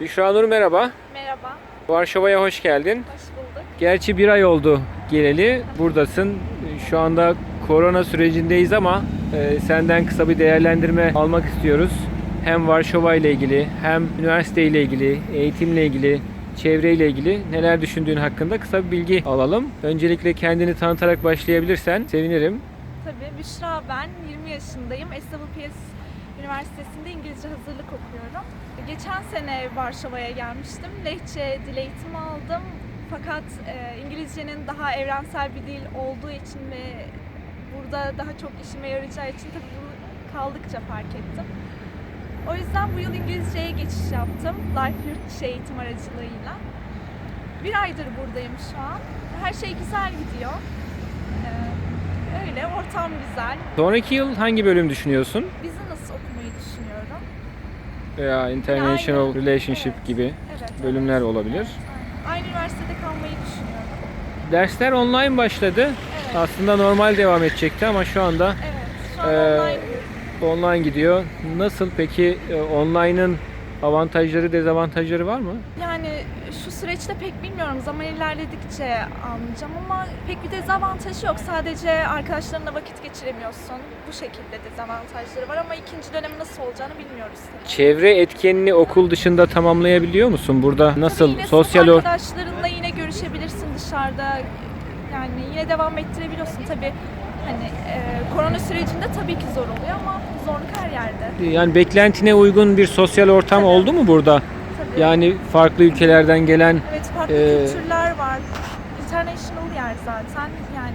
Büşra Nur merhaba. Merhaba, Varşova'ya hoş geldin. hoş bulduk. Gerçi bir ay oldu geleli. Buradasın. Şu anda korona sürecindeyiz ama e, senden kısa bir değerlendirme almak istiyoruz. Hem Varşova ile ilgili, hem üniversite ile ilgili, eğitimle ilgili, çevreyle ilgili neler düşündüğün hakkında kısa bir bilgi alalım. Öncelikle kendini tanıtarak başlayabilirsen sevinirim. Tabii Büşra ben, 20 yaşındayım. SWPS Üniversitesi'nde İngilizce hazırlık okuyorum. Geçen sene Varşova'ya gelmiştim. Lehçe dil eğitimi aldım. Fakat e, İngilizcenin daha evrensel bir dil olduğu için ve burada daha çok işime yarayacağı için tabii bunu kaldıkça fark ettim. O yüzden bu yıl İngilizceye geçiş yaptım. Life Yurt Dışı eğitim aracılığıyla. Bir aydır buradayım şu an. Her şey güzel gidiyor. Ee, öyle, ortam güzel. Sonraki yıl hangi bölüm düşünüyorsun? Düşünüyorum. Veya International Aynen. Relationship Evet. gibi Evet. bölümler evet. olabilir. Aynen. Aynı üniversitede kalmayı düşünüyorum. Dersler online başladı. Evet. Aslında normal devam edecekti ama şu anda Evet. Şu an Ee, online online gidiyor. Nasıl peki e, online'ın avantajları, dezavantajları var mı? Yani şu süreçte pek bilmiyorum. Zaman ilerledikçe anlayacağım ama pek bir dezavantajı yok. Sadece arkadaşlarınla vakit geçiremiyorsun. Bu şekilde dezavantajları var ama ikinci dönemi nasıl olacağını bilmiyoruz. tabii. Çevre etkenini okul dışında tamamlayabiliyor musun? Burada Tabii nasıl yine sosyal or- arkadaşlarınla yine görüşebilirsin dışarıda. Yani yine devam ettirebiliyorsun tabii. Hani e, korona sürecinde tabii ki zor oluyor ama zorluk her yerde. yani beklentine uygun bir sosyal ortam Tabii. oldu mu burada? Tabii. Yani farklı ülkelerden gelen evet farklı e, kültürler var. International yer zaten. Yani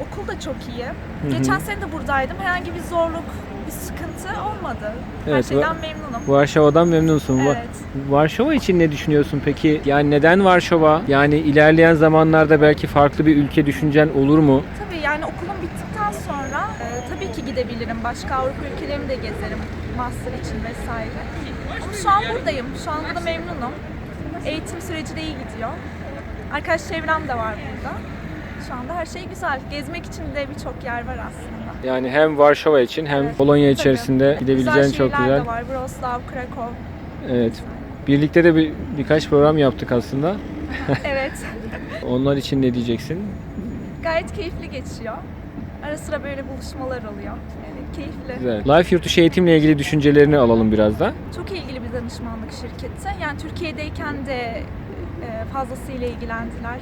okul da çok iyi. hı. Geçen sene de buradaydım. Herhangi bir zorluk, bir sıkıntı olmadı. Her Evet, şeyden va- memnunum. Varşova'dan memnunsun. Va- Evet. Varşova için ne düşünüyorsun peki? Yani neden Varşova? Yani ilerleyen zamanlarda belki farklı bir ülke düşüncen olur mu? Tabii yani okulum bittikten sonra e, tabii ki gidebilirim. Başka Avrupa ülkelerini de gezerim master için vesaire. Ama şu an buradayım. Şu anda da memnunum. Eğitim süreci de iyi gidiyor. Arkadaş çevrem de var burada. Şu anda her şey güzel. Gezmek için de birçok yer var aslında. Yani hem Varşova için hem Evet, Polonya tabii. içerisinde gidebileceğin güzel çok güzel. de var. Wrocław, Krakow. Evet. Birlikte de bir, birkaç program yaptık aslında. evet. Onlar için ne diyeceksin? Gayet keyifli geçiyor. Ara sıra böyle buluşmalar oluyor. Evet, keyifli. Güzel. Life Yurtdışı eğitimle ilgili düşüncelerini alalım biraz da. Çok ilgili bir danışmanlık şirketi. Yani Türkiye'deyken de e, fazlasıyla ilgilendiler.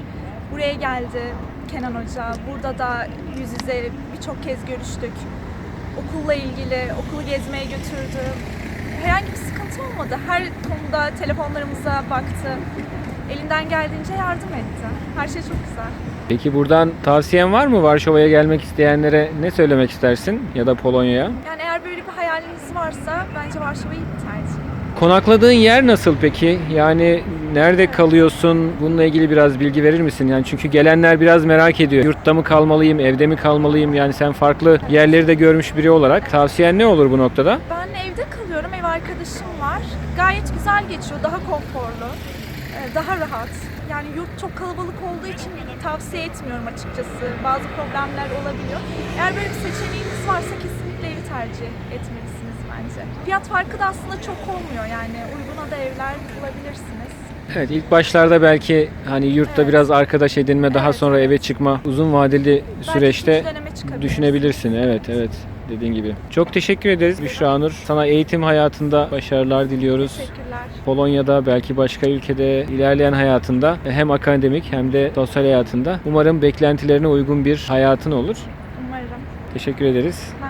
Buraya geldi Kenan Hoca. Burada da yüz yüze birçok kez görüştük. Okulla ilgili, okulu gezmeye götürdü. Herhangi bir sıkıntı olmadı. Her konuda telefonlarımıza baktı. Elinden geldiğince yardım etti. Her şey çok güzel. Peki buradan tavsiyen var mı Varşova'ya gelmek isteyenlere ne söylemek istersin ya da Polonya'ya? Yani eğer böyle bir hayaliniz varsa bence Varşova iyi bir tercih. Konakladığın yer nasıl peki? Yani nerede kalıyorsun? Bununla ilgili biraz bilgi verir misin? Yani çünkü gelenler biraz merak ediyor. Yurtta mı kalmalıyım, evde mi kalmalıyım? Yani sen farklı yerleri de görmüş biri olarak tavsiyen ne olur bu noktada? Ben evde kalıyorum, ev arkadaşım var. Gayet güzel geçiyor, daha konforlu, e, daha rahat. Yani yurt çok kalabalık olduğu için tavsiye etmiyorum açıkçası. Bazı problemler olabiliyor. Eğer böyle bir seçeneğiniz varsa kesinlikle evi tercih etmelisiniz bence. Fiyat farkı da aslında çok olmuyor yani uyguna da evler bulabilirsiniz. Evet ilk başlarda belki hani yurtta biraz arkadaş edinme daha sonra eve çıkma uzun vadeli süreçte Belki ikinci döneme düşünebilirsin. Evet evet dediğin gibi. Çok teşekkür ederiz Büşra Nur. Sana eğitim hayatında başarılar diliyoruz. Teşekkürler. Polonya'da belki başka ülkede ilerleyen hayatında hem akademik hem de sosyal hayatında umarım beklentilerine uygun bir hayatın olur. Umarım. Teşekkür ederiz. Ben.